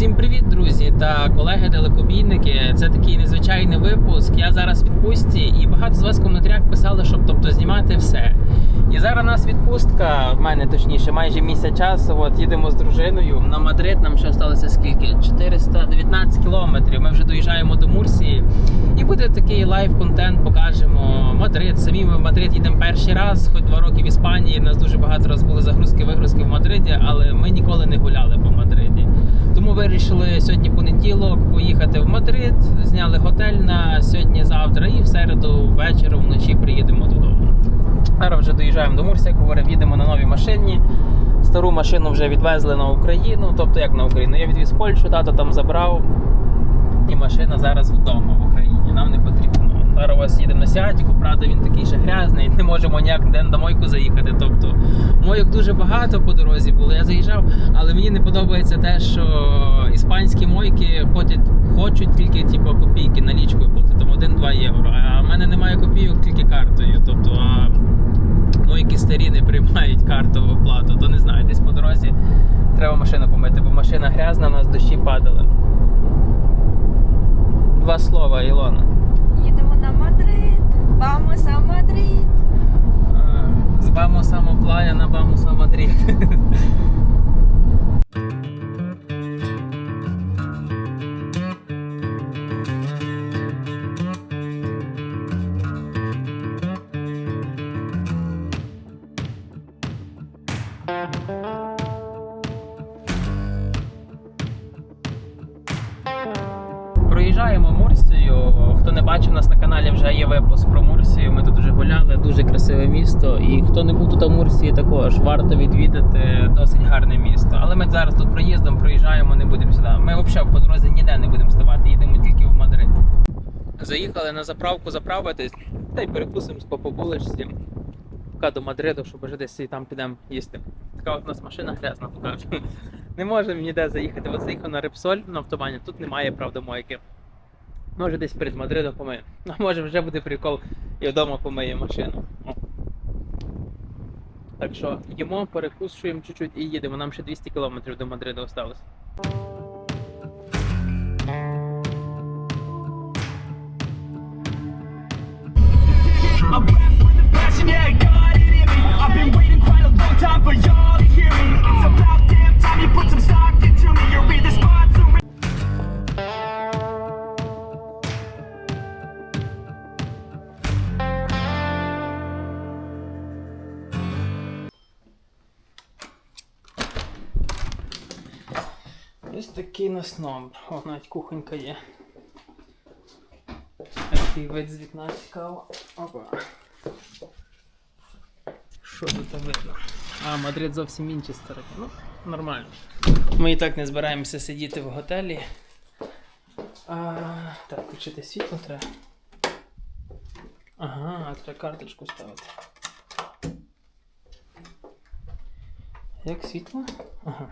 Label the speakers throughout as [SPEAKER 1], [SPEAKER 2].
[SPEAKER 1] Всім привіт, друзі та колеги-далекобійники. Це такий незвичайний випуск. Я зараз в відпустці, і багато з вас в коментарях писали, щоб тобто знімати все. І зараз у нас відпустка, в мене точніше, майже місяць часу. От їдемо з дружиною на Мадрид. Нам ще залишилося скільки? 419 кілометрів. Ми вже доїжджаємо до Мурсії. І буде такий лайв-контент. Покажемо Мадрид. Самі ми в Мадрид їдемо перший раз, хоч два роки в Іспанії. У нас дуже багато раз були загрузки-вигрузки в Мадриді, але ми ніколи не гуляли по Мадриді. Тому вирішили сьогодні понеділок поїхати в Мадрид, зняли готель на сьогодні-завтра і в середу ввечері вночі приїдемо додому. Зараз вже доїжджаємо до Мурсі, як говорив, їдемо на новій машині. Стару машину вже відвезли на Україну. Тобто як на Україну? Я відвіз Польщу, тато там забрав. І машина зараз вдома в Україні. Нам не потрібно. Зараз їдемо на Сіатіку, правда, він такий ще грязний, не можемо ніяк ніде на мойку заїхати. Тобто мойок дуже багато по дорозі було. Я заїжджав, але мені не подобається те, що іспанські мойки хочуть, хочуть тільки типу, копійки налічкою платити, там 1-2 євро. А в мене немає копійок тільки картою. Тобто, а мойки старі не приймають картову плату, то не знаю, десь по дорозі треба машину помити, бо машина грязна, у нас дощі падали. Два слова, Ілона.
[SPEAKER 2] Їдемо на Мадрид. Бамуса Мадрид.
[SPEAKER 1] З Бамуса Моплая на Бамуса Мадрид. хто не був тут в Мурсії, також варто відвідати досить гарне місто. Але ми зараз тут проїздом проїжджаємо, не будемо сюди. Ми взагалі по дорозі ніде не будемо ставати, їдемо тільки в Мадрид. Заїхали на заправку заправитись та й перекусимо по побулочці. Поки до Мадриду, щоб вже десь і там підемо їсти. Така от у нас машина грязна, покажу. Не можемо ніде заїхати. От заїхав на Репсоль на автобані. Тут немає, правда, мойки. Може десь перед Мадридом помиємо. А може вже буде прикол і вдома помиє машину. Так що їмо, перекушуємо чуть-чуть і їдемо. Нам ще 200 км до Мадриду осталось.
[SPEAKER 3] Time for y'all to hear me. It's about damn time you put some stock into me. You're either sponsoring.
[SPEAKER 1] Такий нас номер. О, навіть кухонька є. Такий вид з вікна цікаво. Опа. Що тут видно? А, Мадрид зовсім інші сторони. Ну, нормально. Ми і так не збираємося сидіти в готелі. А, так, включити світло треба. Ага, треба карточку ставити. Як світло? Ага.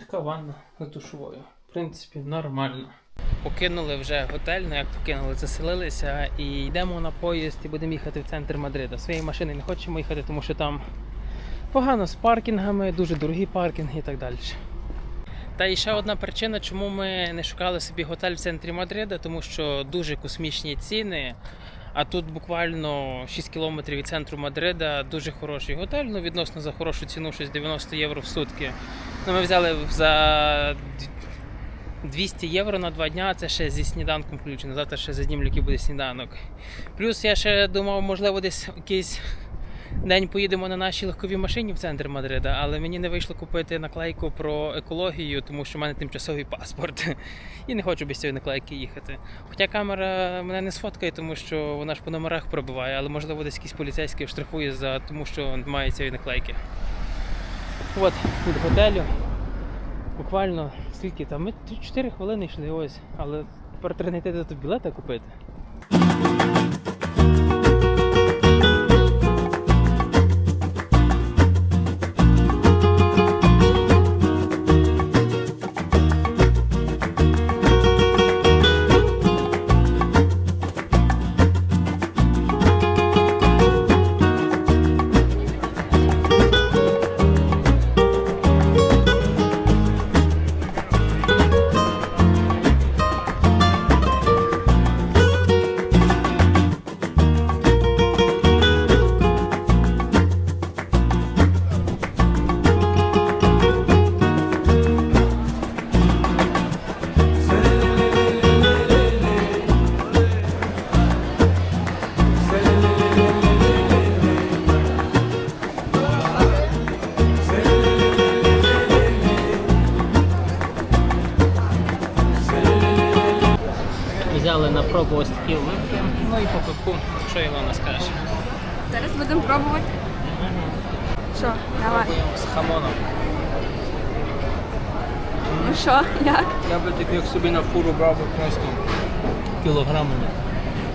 [SPEAKER 1] Така ванна душовою. В принципі, нормально. Покинули вже готель, ну як покинули, заселилися і йдемо на поїзд і будемо їхати в центр Мадрида. Своєї машини не хочемо їхати, тому що там погано з паркінгами, дуже дорогі паркінги і так далі. Та і ще одна причина, чому ми не шукали собі готель в центрі Мадрида, тому що дуже космічні ціни. А тут буквально 6 кілометрів від центру Мадрида дуже хороший готель. Ну, відносно за хорошу ціну, щось 90 євро в сутки. Ну, ми взяли за 200 євро на два дня, це ще зі сніданком включено. Завтра ще зазнімлю, який буде сніданок. Плюс я ще думав, можливо, десь якийсь день поїдемо на нашій легковій машині в центр Мадрида, але мені не вийшло купити наклейку про екологію, тому що в мене тимчасовий паспорт. І не хочу без цієї наклейки їхати. Хоча камера мене не сфоткає, тому що вона ж по номерах пробиває, але можливо десь якийсь поліцейський штрафує за тому, що немає цієї наклейки. От від готелю. Буквально скільки там? Ми 4 хвилини йшли ось, але тепер треба тут білети купити. Пробував ось такі оливки. Ну і по пивку, що Ілона скаже.
[SPEAKER 2] Зараз будемо пробувати. Що, давай.
[SPEAKER 1] Пробуємо з хамоном.
[SPEAKER 2] Ну що, як?
[SPEAKER 1] Я би таки як собі на фуру брав би просто кілограмами.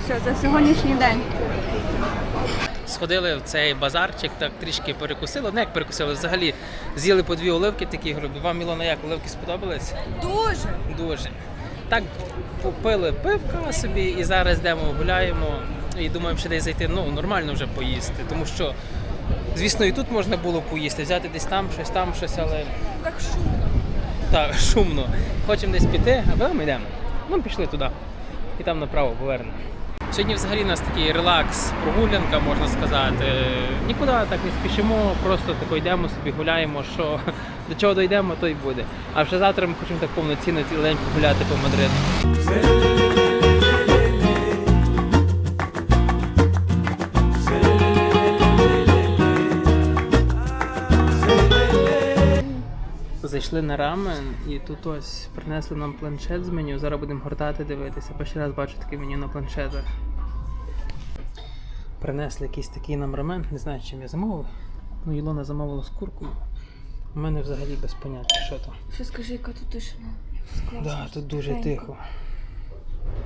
[SPEAKER 2] Все, це сьогоднішній день.
[SPEAKER 1] Сходили в цей базарчик, так трішки перекусили. Не як перекусили, взагалі з'їли по дві оливки такі грубі. Вам Ілона як оливки сподобались?
[SPEAKER 2] Дуже.
[SPEAKER 1] Дуже. Так попили пивка собі і зараз йдемо, гуляємо і думаємо, що десь зайти ну, нормально вже поїсти. Тому що, звісно, і тут можна було поїсти, взяти десь там щось, там щось, але
[SPEAKER 2] Так шумно.
[SPEAKER 1] так, шумно. Хочемо десь піти, а ми йдемо. Ну, пішли туди. І там направо повернемо. Сьогодні взагалі у нас такий релакс, прогулянка, можна сказати. Нікуди так не спішимо, просто тако йдемо собі, гуляємо, що до чого дійдемо, то й буде. А вже завтра ми хочемо так повноцінно цілий день погуляти по Мадриду. Зайшли на рамен і тут ось принесли нам планшет з меню. Зараз будемо гортати, дивитися. Перший раз бачу таке меню на планшетах. Принесли якийсь такий нам рамен, не знаю, чим я замовив. Ну, Ілона замовила з куркою. У мене взагалі без поняття, що то.
[SPEAKER 2] Що скажи, яка тут тишина?
[SPEAKER 1] Да, тут дуже тихо.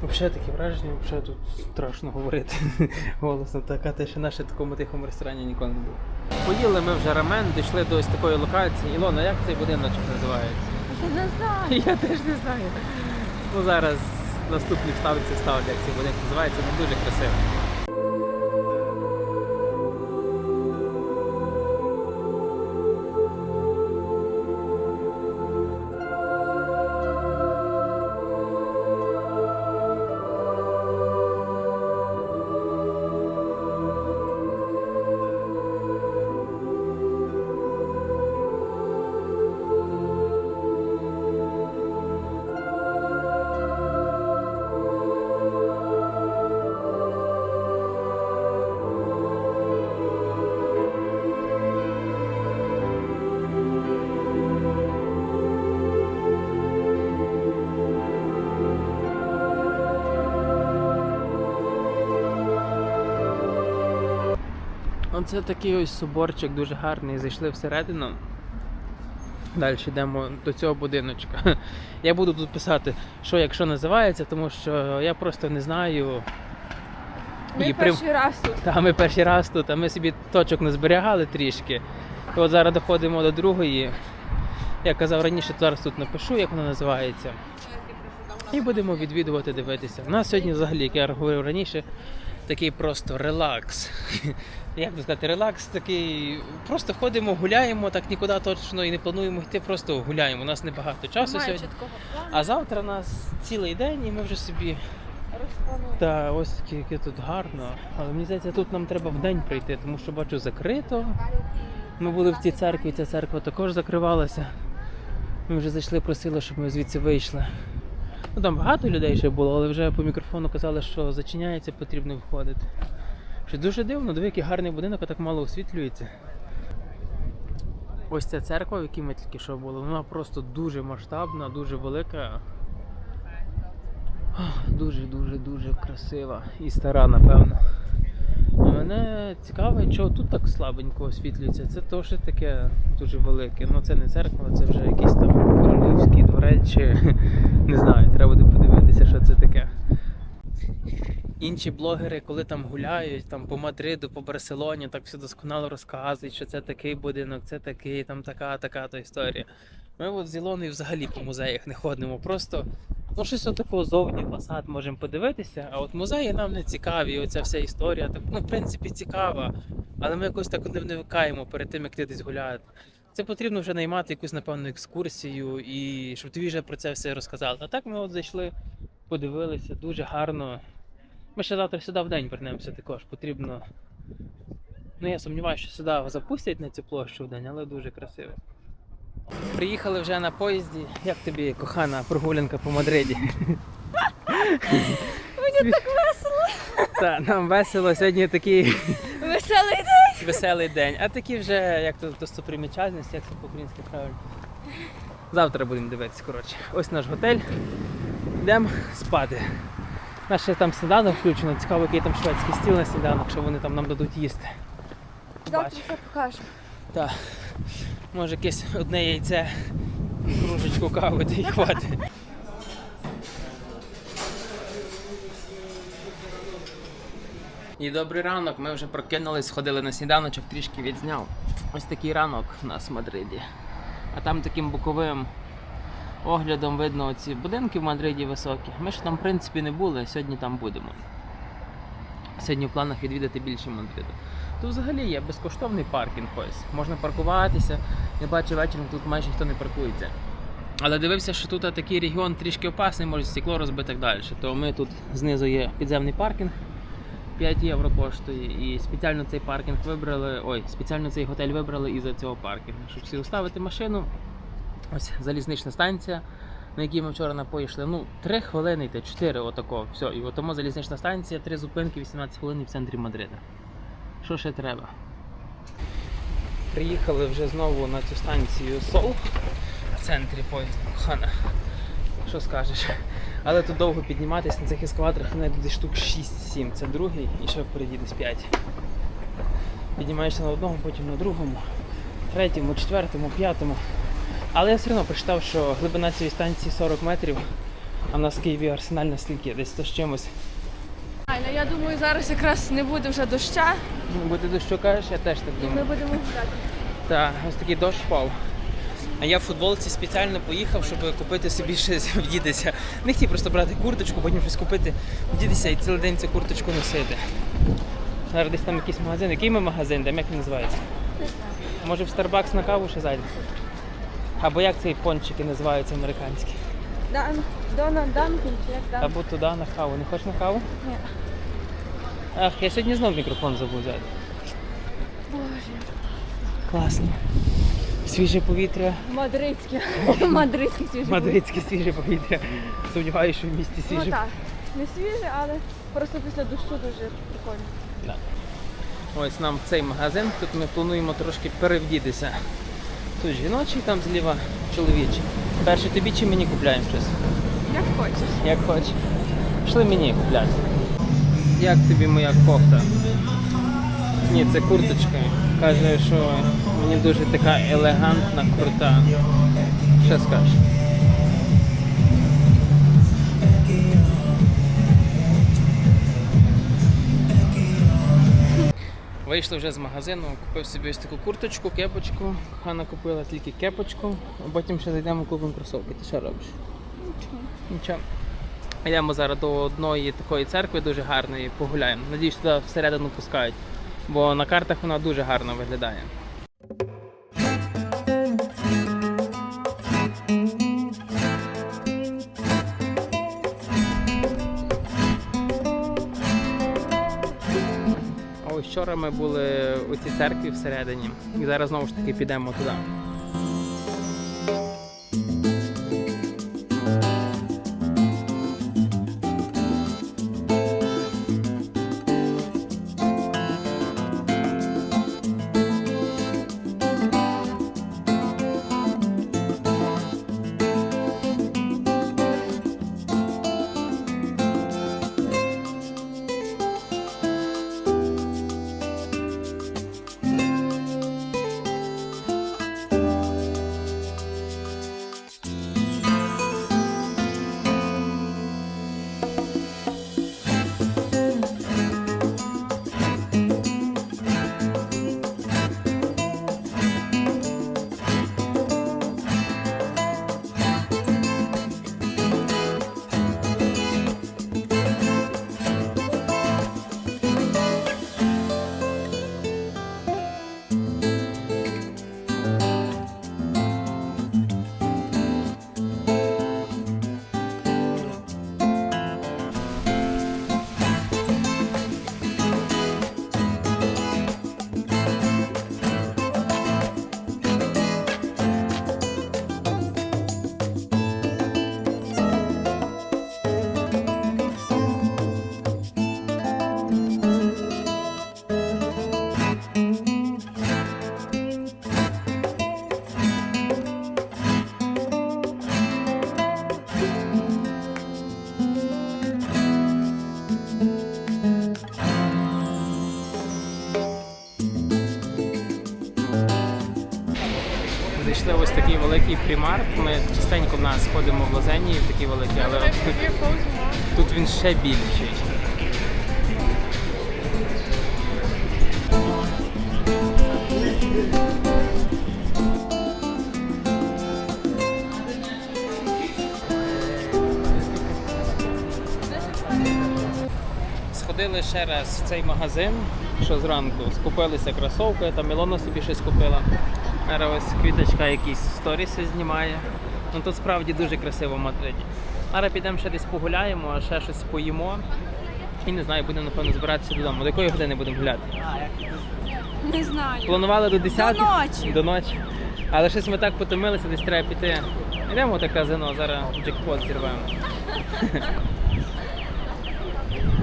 [SPEAKER 1] Взагалі таке враження, взагалі тут страшно говорити голосно. Така тишина, ще в такому тихому ресторані ніколи не було. Поїли ми вже рамен, дійшли до ось такої локації. Ілона, як цей будиночок називається?
[SPEAKER 2] Я не знаю.
[SPEAKER 1] Я теж не знаю. Ну зараз наступні вставці ставлять, як цей будинок називається, він дуже красивий. Оце такий ось соборчик дуже гарний. Зайшли всередину. Далі йдемо до цього будиночка. Я буду тут писати, що якщо називається, тому що я просто не знаю.
[SPEAKER 2] Ми
[SPEAKER 1] І
[SPEAKER 2] перший раз тут.
[SPEAKER 1] Та ми перший раз тут, а ми собі точок не зберігали трішки. І от зараз доходимо до другої. Я казав раніше, зараз тут напишу, як вона називається. І будемо відвідувати, дивитися. У нас сьогодні, взагалі, як я говорив раніше, такий просто релакс. Як би сказати, релакс такий. Просто ходимо, гуляємо, так нікуди точно і не плануємо йти, просто гуляємо. У нас небагато часу
[SPEAKER 2] Немає
[SPEAKER 1] сьогодні.
[SPEAKER 2] плану.
[SPEAKER 1] А завтра у нас цілий день, і ми вже собі та ось таке, яке тут гарно. Але мені здається, тут нам треба в день прийти, тому що бачу закрито. Ми були в цій церкві, ця церква також закривалася. Ми вже зайшли, просили, щоб ми звідси вийшли. Ну там багато людей ще було, але вже по мікрофону казали, що зачиняється, потрібно виходити. Що дуже дивно, диви, який гарний будинок, а так мало освітлюється. Ось ця церква, в якій ми тільки що були, вона просто дуже масштабна, дуже велика. Дуже, дуже, дуже красива і стара, напевно. Мене цікавить, чого тут так слабенько освітлюється. Це що таке дуже велике. Ну це не церква, це вже якийсь там королівський дворець чи не знаю, треба буде подивитися, що це таке. Інші блогери, коли там гуляють там по Мадриду, по Барселоні, так все досконало розказують, що це такий будинок, це такий, там така, така то історія. Ми от з Ілоною взагалі по музеях не ходимо. Просто ну щось от такого зовні фасад можемо подивитися, а от музеї нам не цікаві. Оця вся історія, так, ну в принципі цікава, але ми якось так не вникаємо перед тим, як ти десь гуляти. Це потрібно вже наймати якусь, напевно, екскурсію і щоб тобі вже про це все розказали. А так ми от зайшли, подивилися, дуже гарно. Ми ще завтра сюди в день вернемося також. Потрібно. Ну я сумніваюся, що сюди запустять на цю площу в день, але дуже красиво. Приїхали вже на поїзді. Як тобі, кохана, прогулянка по Мадриді?
[SPEAKER 2] Мені так весело.
[SPEAKER 1] Так, нам весело сьогодні такий
[SPEAKER 2] Веселий день.
[SPEAKER 1] веселий день. А такі вже, як то достопримічальності, як це по-українськи правильно. Завтра будемо дивитися, коротше. Ось наш готель. Йдемо спати. Наше там сніданок включено, цікаво, який там шведський стіл на сніданок, що вони там нам дадуть їсти.
[SPEAKER 2] Завтра все покажемо.
[SPEAKER 1] Так. Може якесь одне яйце, кружечку кави та й хватить. І добрий ранок. Ми вже прокинулись, сходили на сніданочок, трішки відзняв. Ось такий ранок у нас в Мадриді. А там таким боковим оглядом видно оці будинки в Мадриді високі. Ми ж там, в принципі, не були, сьогодні там будемо. Сьогодні в планах відвідати більше Мадриду. Тут взагалі є безкоштовний паркінг ось. Можна паркуватися. Я бачу вечором тут майже ніхто не паркується. Але дивився, що тут такий регіон трішки опасний, може стекло розбити так далі. То ми тут знизу є підземний паркінг. 5 євро коштує. І спеціально цей паркінг вибрали. Ой, спеціально цей готель вибрали із-за цього паркінгу. Щоб всі уставити машину. Ось залізнична станція, на якій ми вчора напої йшли. Ну, 3 хвилини йти, 4 отако. Все. І тому залізнична станція, 3 зупинки, 18 хвилин в центрі Мадрида. Що ще треба? Приїхали вже знову на цю станцію Сол в центрі поїзду. Кохана. Що скажеш? Але тут довго підніматися на цих ескалаторах навіть десь штук 6-7. Це другий і ще впереді десь 5. Піднімаєшся на одному, потім на другому, третьому, четвертому, п'ятому. Але я все одно прочитав, що глибина цієї станції 40 метрів, а в нас в Києві арсенальна стільки, десь 100 з чимось.
[SPEAKER 2] Я думаю, зараз якраз не буде вже доща,
[SPEAKER 1] Бо ти дощу кажеш, я теж так
[SPEAKER 2] і ми будемо гуляти.
[SPEAKER 1] Так, ось такий дощ впав. А я в футболці спеціально поїхав, щоб купити собі щось вдітися. Не хотів просто брати курточку, потім щось купити, вдітися і цілий день цю курточку носити. Зараз десь там якийсь магазин. Який ми магазин? Де як він називається? Може в Starbucks на каву ще зайдемо? Або як ці пончики називаються американські?
[SPEAKER 2] Дан, Дона Данкін, чи як там?
[SPEAKER 1] Або туди на каву. Не хочеш на каву?
[SPEAKER 2] Ні.
[SPEAKER 1] Ах, я сьогодні знов мікрофон забув взяти.
[SPEAKER 2] Боже.
[SPEAKER 1] Класно. Свіже повітря.
[SPEAKER 2] Мадридське. Мадридське свіже.
[SPEAKER 1] Мадридське свіже повітря. Сподіваюся, що в місті
[SPEAKER 2] Ну
[SPEAKER 1] свіже.
[SPEAKER 2] так. Не свіже, але просто після дощу дуже прикольно.
[SPEAKER 1] Да. Ось нам цей магазин. Тут ми плануємо трошки перевдітися. Тут жіночий, там зліва чоловічий. Перше тобі чи мені купляємо щось?
[SPEAKER 2] Як хочеш.
[SPEAKER 1] Як хочеш. Пішли мені купляти. Як тобі моя кофта? Ні, це курточка. Каже, що мені дуже така елегантна, крута. Що скажеш? Вийшли вже з магазину, купив собі ось таку курточку, кепочку. Хана купила тільки кепочку, а потім ще зайдемо купимо кросовки. Ти що робиш?
[SPEAKER 2] Нічого.
[SPEAKER 1] Нічого. Йдемо зараз до одної такої церкви дуже гарної, погуляємо. Надіюсь, туди всередину пускають, бо на картах вона дуже гарно виглядає. Вчора ми були у цій церкві всередині, і зараз знову ж таки підемо туди. Великий примарк. Ми частенько в нас ходимо в Лозенні в такі великі, але тут, тут він ще більший. Сходили ще раз в цей магазин, що зранку скупилися кросовки, там Мілона собі щось купила. Зараз ось квіточка якісь сторіси знімає. Ну тут справді дуже красиво в Мадриді. Зараз підемо ще десь погуляємо, ще щось поїмо. І не знаю, будемо напевно збиратися додому. До якої години будемо гуляти?
[SPEAKER 2] Не знаю.
[SPEAKER 1] Планували до 10
[SPEAKER 2] До ночі.
[SPEAKER 1] До ночі. Але щось ми так потомилися, десь треба піти. Йдемо те казино, зараз джекпот зірвемо.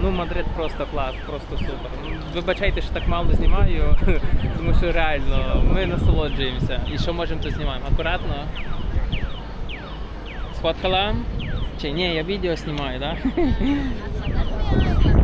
[SPEAKER 1] Ну, Мадрид просто клас, просто супер. Вибачайте, що так мало знімаю, тому що реально ми насолоджуємося. І що можемо, то знімаємо. Акуратно. Сфоткала? Чи ні, я відео знімаю, так? Да?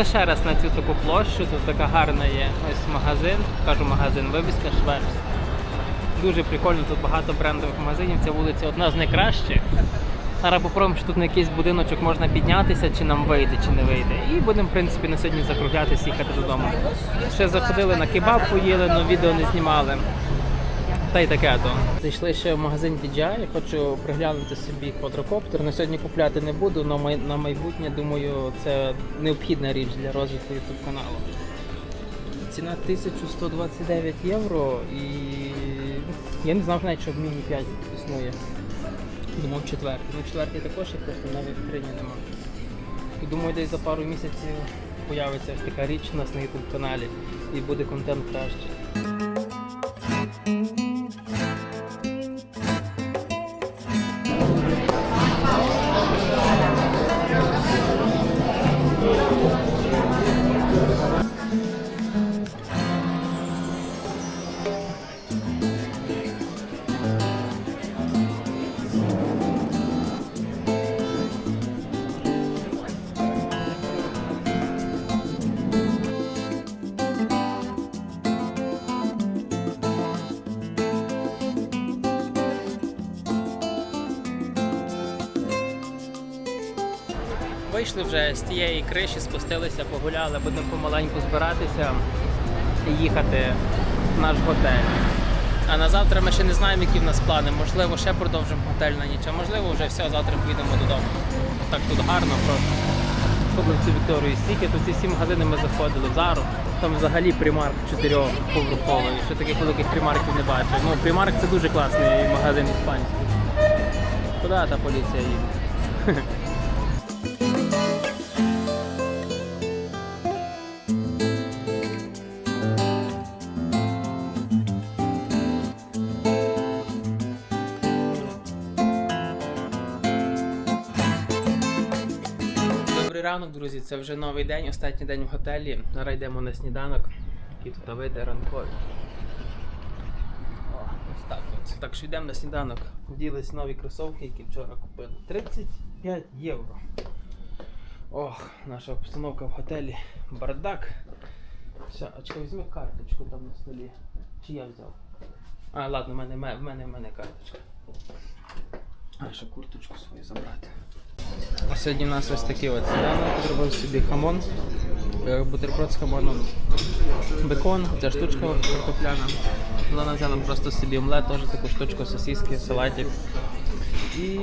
[SPEAKER 1] Прийшли ще раз на цю таку площу, тут така гарна є ось магазин, кажу магазин, вивіска Швепс. Дуже прикольно, тут багато брендових магазинів, ця вулиця одна з найкращих. Зараз попробуємо, що тут на якийсь будиночок можна піднятися, чи нам вийде, чи не вийде. І будемо, в принципі, на сьогодні закруглятися, їхати додому. Ще заходили на кебаб, поїли, але відео не знімали. Та й таке то. Зайшли ще в магазин DJI, хочу приглянути собі квадрокоптер. На сьогодні купляти не буду, але на майбутнє, думаю, це необхідна річ для розвитку YouTube каналу. Ціна 1129 євро і я не знав навіть, що в Міні 5 існує. Думав четвертий. Ну четвертий також є, просто навіть в Україні нема. І думаю, десь за пару місяців появиться ось така річ у нас на YouTube каналі і буде контент краще. Вийшли вже з тієї криші, спустилися, погуляли, будемо помаленьку збиратися і їхати в наш готель. А на завтра ми ще не знаємо, які в нас плани. Можливо, ще продовжимо готель на ніч, а можливо, вже все, завтра поїдемо додому. Так тут гарно просто. Ходили цю Вікторію стільки, тут ці всі магазини ми заходили Зару. Там взагалі примарк чотирьохповерховий. Ще таких великих примарків не бачив. Ну, примарк це дуже класний магазин іспанський. Куди та поліція їде? Добрий ранок, друзі. Це вже новий день, останній день в готелі. Зараз йдемо на сніданок. Які тут види ранкові. Ось так от. Так що йдемо на сніданок. Вділись нові кросовки, які вчора купили. 35 євро. Ох, наша обстановка в готелі. Бардак. Все, чекай, візьми карточку там на столі. Чи я взяв? А, ладно, в мене, в мене, в мене карточка. А, ще курточку свою забрати. А Сьогодні в нас ось такий от сніданок. Зробив собі хамон, е, бутерброд з хамоном, бекон, ця штучка картопляна. Вона взяла просто собі омлет, теж таку штучку, сосиски, салатик. І.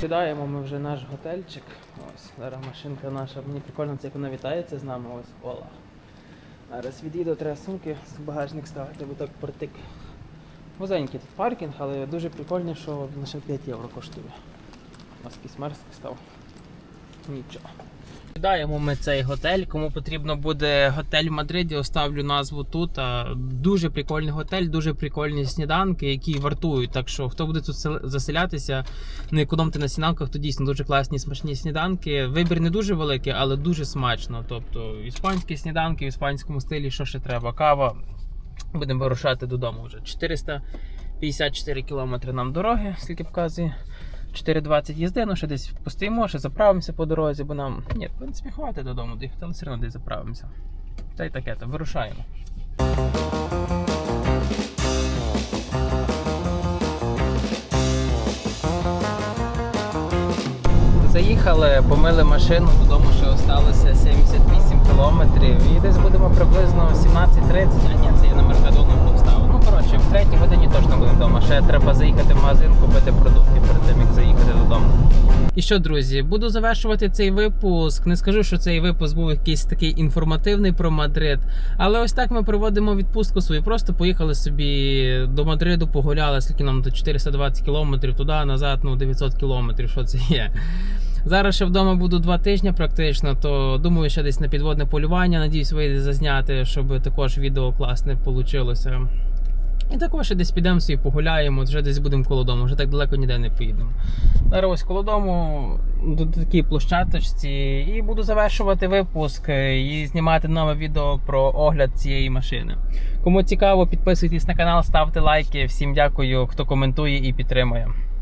[SPEAKER 1] Сідаємо ми вже наш готельчик. Ось зараз машинка наша. Мені прикольно, це як вона вітається з нами. Ось Ола. Зараз від'їду, треба сумки з багажник ставити, бо так портик. Вузенький тут паркінг, але дуже прикольно, що лише 5 євро коштує. У нас якийсь став. Нічого. Даємо ми цей готель. Кому потрібно буде готель в Мадриді, оставлю назву тут. Дуже прикольний готель, дуже прикольні сніданки, які вартують. Так що, хто буде тут заселятися, не економте на сніданках, то дійсно дуже класні смачні сніданки. Вибір не дуже великий, але дуже смачно. Тобто іспанські сніданки в іспанському стилі, що ще треба? Кава. Будемо вирушати додому вже. 454 кілометри нам дороги, скільки показує. 4.20 їзди, ну ще десь постоїмо, ще заправимося по дорозі, бо нам. Ні, в принципі, хватить додому доїхати, але все одно десь заправимося. Та й таке, то вирушаємо. Заїхали, помили машину, додому ще осталося 78 кілометрів. І десь будемо приблизно 17.30. А ні, це я на Коротше, в третій годині точно будемо вдома. Ще треба заїхати в магазин, купити продукти перед тим, як заїхати додому. І що, друзі, буду завершувати цей випуск. Не скажу, що цей випуск був якийсь такий інформативний про Мадрид. Але ось так ми проводимо відпустку свою. Просто поїхали собі до Мадриду, погуляли, скільки нам до 420 кілометрів туди, назад, ну 900 кілометрів. Що це є? Зараз ще вдома буду два тижні практично, то думаю, ще десь на підводне полювання. Надіюсь, вийде зазняти, щоб також відео класне вийшло. І також і десь підемо собі погуляємо, вже десь будемо коло дому, вже так далеко ніде не поїдемо. Зараз ось коло дому до такій площадочці і буду завершувати випуск і знімати нове відео про огляд цієї машини. Кому цікаво, підписуйтесь на канал, ставте лайки. Всім дякую, хто коментує і підтримує.